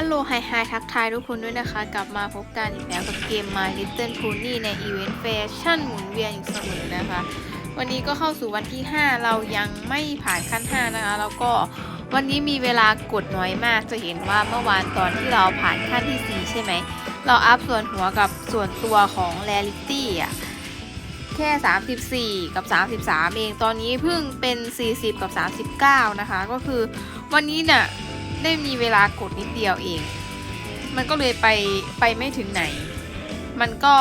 อัลโลไฮไฮทักทายทุกคนด้วยนะคะ กลับมาพบกันอีกแล้วกับเกม My Little Pony ในอีเวนต์แฟชั่นหมุนเวียนอยู่เสมอนะคะ วันนี้ก็เข้าสู่วันที่ 5 เรายังไม่ผ่านขั้น 5 นะคะ แล้วก็วันนี้มีเวลากดน้อยมากจะเห็นว่าเมื่อวานตอนที่เราผ่านขั้นที่ 4 ใช่ไหม เราอัพส่วนหัวกับส่วนตัวของ Rarity อะแค่ 34 กับ 33 เอง ตอนนี้เพิ่งเป็น 40 กับ 39 นะคะ ก็คือวันนี้เนี่ย ได้มีเวลากดนิดเดียวเอง มันก็เลยไปไปไม่ถึงไหน มันก็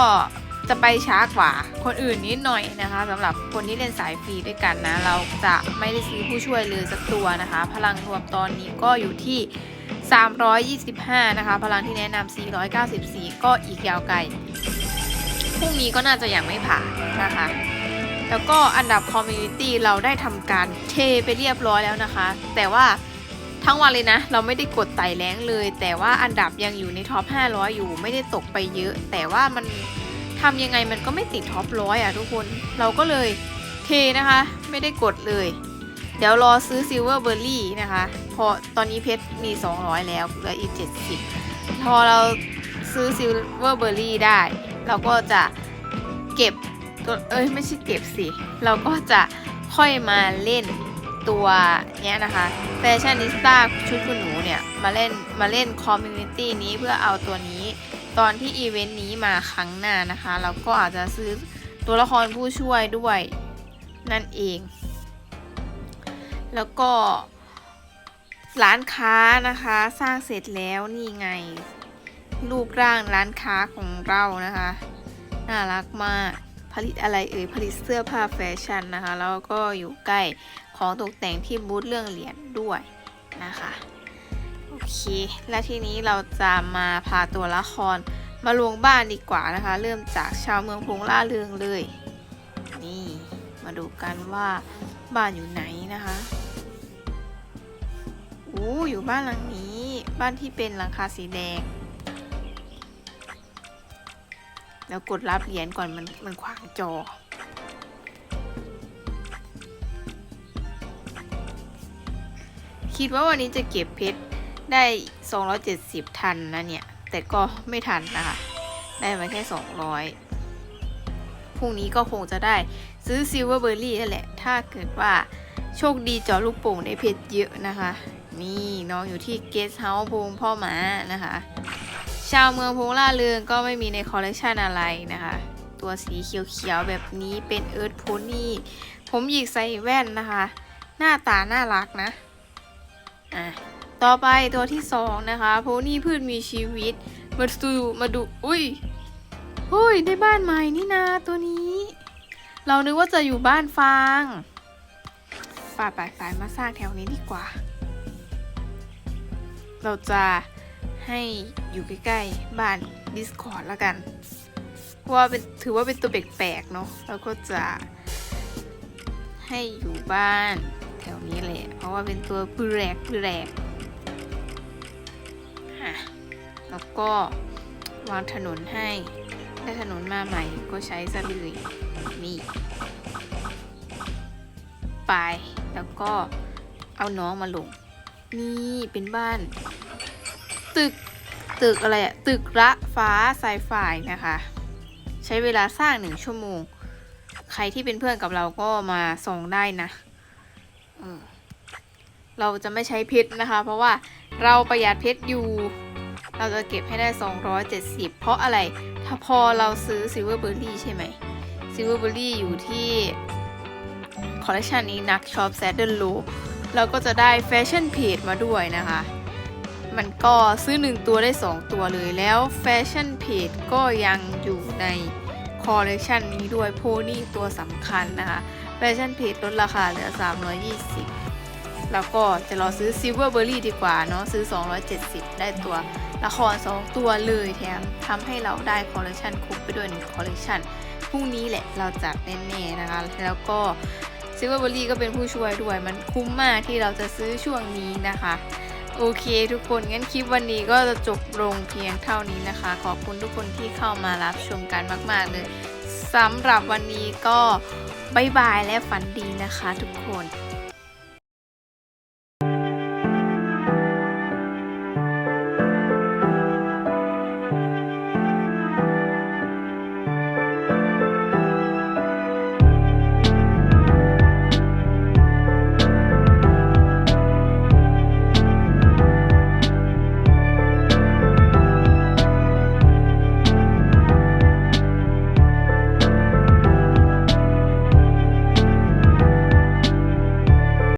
จะไปช้ากว่าคนอื่นนิดหน่อยนะคะสำหรับคนที่เล่นสายฟรีด้วยกันนะ เราจะไม่ได้ซื้อผู้ช่วยเลยสักตัวนะคะ พลังรวมตอนนี้ก็อยู่ที่ 325 นะคะ พลังที่แนะนำ494 ก็อีกยาวไกลพรุ่งนี้ก็น่าจะยังไม่ผ่านนะคะ แล้วก็อันดับคอมมูนิตี้เราได้ทำการเทไปเรียบร้อยแล้วนะคะ แต่ว่า ทั้งวันเลยนะ เราไม่ได้กดไต่แรงเลย แต่ว่าอันดับยังอยู่ในท็อป 500 อยู่ไม่ได้ตกไปเยอะ แต่ว่ามันทำยังไงมันก็ไม่ติดท็อปร้อยอะทุกคนเราก็เลยเทนะคะ ไม่ได้กดเลย เดี๋ยวรอซื้อซิลเวอร์เบอร์รี่นะคะพอตอนนี้เพชรมี 200 แล้วเหลืออีก 70 พอเราซื้อซิลเวอร์เบอร์รี่ได้ เราก็จะเก็บตัวเอ้ยไม่ใช่เก็บสิ เราก็จะค่อยมาเล่น ตัวเนี้ยนะคะแฟชั่นนิสต้าชุดคุณหนูเนี่ยมาเล่นมาเล่นคอมมูนิตี้นี้เพื่อเอาตัวนี้ ตอนที่อีเวนต์นี้มาครั้งหน้านะคะเราก็อาจจะซื้อตัวละครผู้ช่วยด้วยนั่นเอง แล้วก็ร้านค้านะคะสร้างเสร็จแล้วนี่ไง รูปร่างร้านค้าของเรานะคะ น่ารักมาก ลิตอะไรเอ่ยผลิตเสื้อผ้าแฟชั่นนะคะแล้วก็อยู่ใกล้ของตกแต่งที่บูธเรื่องเหรียญด้วยนะคะโอเคและทีนี้เราจะมาพาตัวละครมาลวงบ้านดีกว่านะคะ เริ่มจากชาวเมืองพงล่าเรืองเลย นี่มาดูกันว่าบ้านอยู่ไหนนะคะโอ้อยู่บ้านหลังนี้ บ้านที่เป็นหลังคาสีแดง แล้วกดรับเหรียญก่อนมันมันขวางจอ คิดว่าวันนี้จะเก็บเพชรได้ 270 ทันนะเนี่ย แต่ก็ไม่ทันนะคะ ได้มาแค่ 200 พรุ่งนี้ก็คงจะได้ซื้อซิลเวอร์เบอร์รี่นั่นแหละ ถ้าเกิดว่าโชคดีจอลูกโป่งได้เพชรเยอะนะคะ นี่น้องอยู่ที่เกสเฮาส์พงพ่อหมานะคะ ชาวเมืองพงล่าเรืองก็ไม่มีในคอลเลกชันอะไรนะคะ ตัวสีเขียวๆแบบนี้เป็นเอิร์ธโพนี่ผมหยิกใส่แว่นนะคะ หน้าตาน่ารักนะอะต่อไปตัวที่สองนะคะโพนี่พืชมีชีวิต มาดูมาดูอุ้ยเฮ้ยได้บ้านใหม่นี่นาตัวนี้ เรานึกว่าจะอยู่บ้านฟางป่าป่าป่ามาสร้างแถวนี้ดีกว่า เราจะ ให้อยู่ใกล้ๆบ้าน Discord แล้วกัน เพราะว่าเป็นถือว่าเป็นตัวแปลกๆเนาะแล้วก็จะให้อยู่บ้านแถวนี้แหละ เพราะว่าเป็นตัวปแรกปแรกอะแล้วก็วางถนนให้ได้ถนนมาใหม่ก็ใช้ซะเลยนี่ไปแล้วก็เอาน้องมาลง นี่เป็นบ้าน ตึกตึกอะไรอะตึกระฟ้าสายฝ่ายนะคะ ใช้เวลาสร้างหนึ่งชั่วโมง ใครที่เป็นเพื่อนกับเราก็มาส่งได้นะเออเราจะไม่ใช้เพชรนะคะ เพราะว่าเราประหยัดเพชรอยู่ เราจะเก็บให้ได้ 270 เพราะอะไร ถ้าพอเราซื้อซิลเวอร์เบอร์รี่ใช่ไหมซิลเวอร์เบอร์รี่อยู่ที่คอลเลคชันนี้นักช็อปแซดเดิลโลเราก็จะได้แฟชั่นเพจมาด้วยนะคะ มันก็ซื้อ 1 ตัวได้ 2 ตัวเลยแล้วแฟชั่นเพจก็ยังอยู่ในคอลเลกชันนี้ด้วยโพนี่ตัวสำคัญนะคะแฟชั่นเพจลดราคาเหลือ 320 แล้วก็จะรอซื้อซิลเวอร์เบอร์รี่ดีกว่าเนาะซื้อ 270 ได้ตัวละคร 2 ตัวเลยแถมทำให้เราได้คอลเลกชันครบไปด้วย1คอลเลกชันพรุ่งนี้แหละเราจัดแน่ๆนะคะ แล้วก็ซิลเวอร์เบอร์รี่ก็เป็นผู้ช่วยด้วยมันคุ้มมากที่เราจะซื้อช่วงนี้นะคะ โอเคทุกคนงั้นคลิปวันนี้ก็จะจบลงเพียงเท่านี้นะคะ ขอบคุณทุกคนที่เข้ามารับชมกันมาก ๆ เลยสำหรับวันนี้ก็บายบายและฝันดีนะคะทุกคน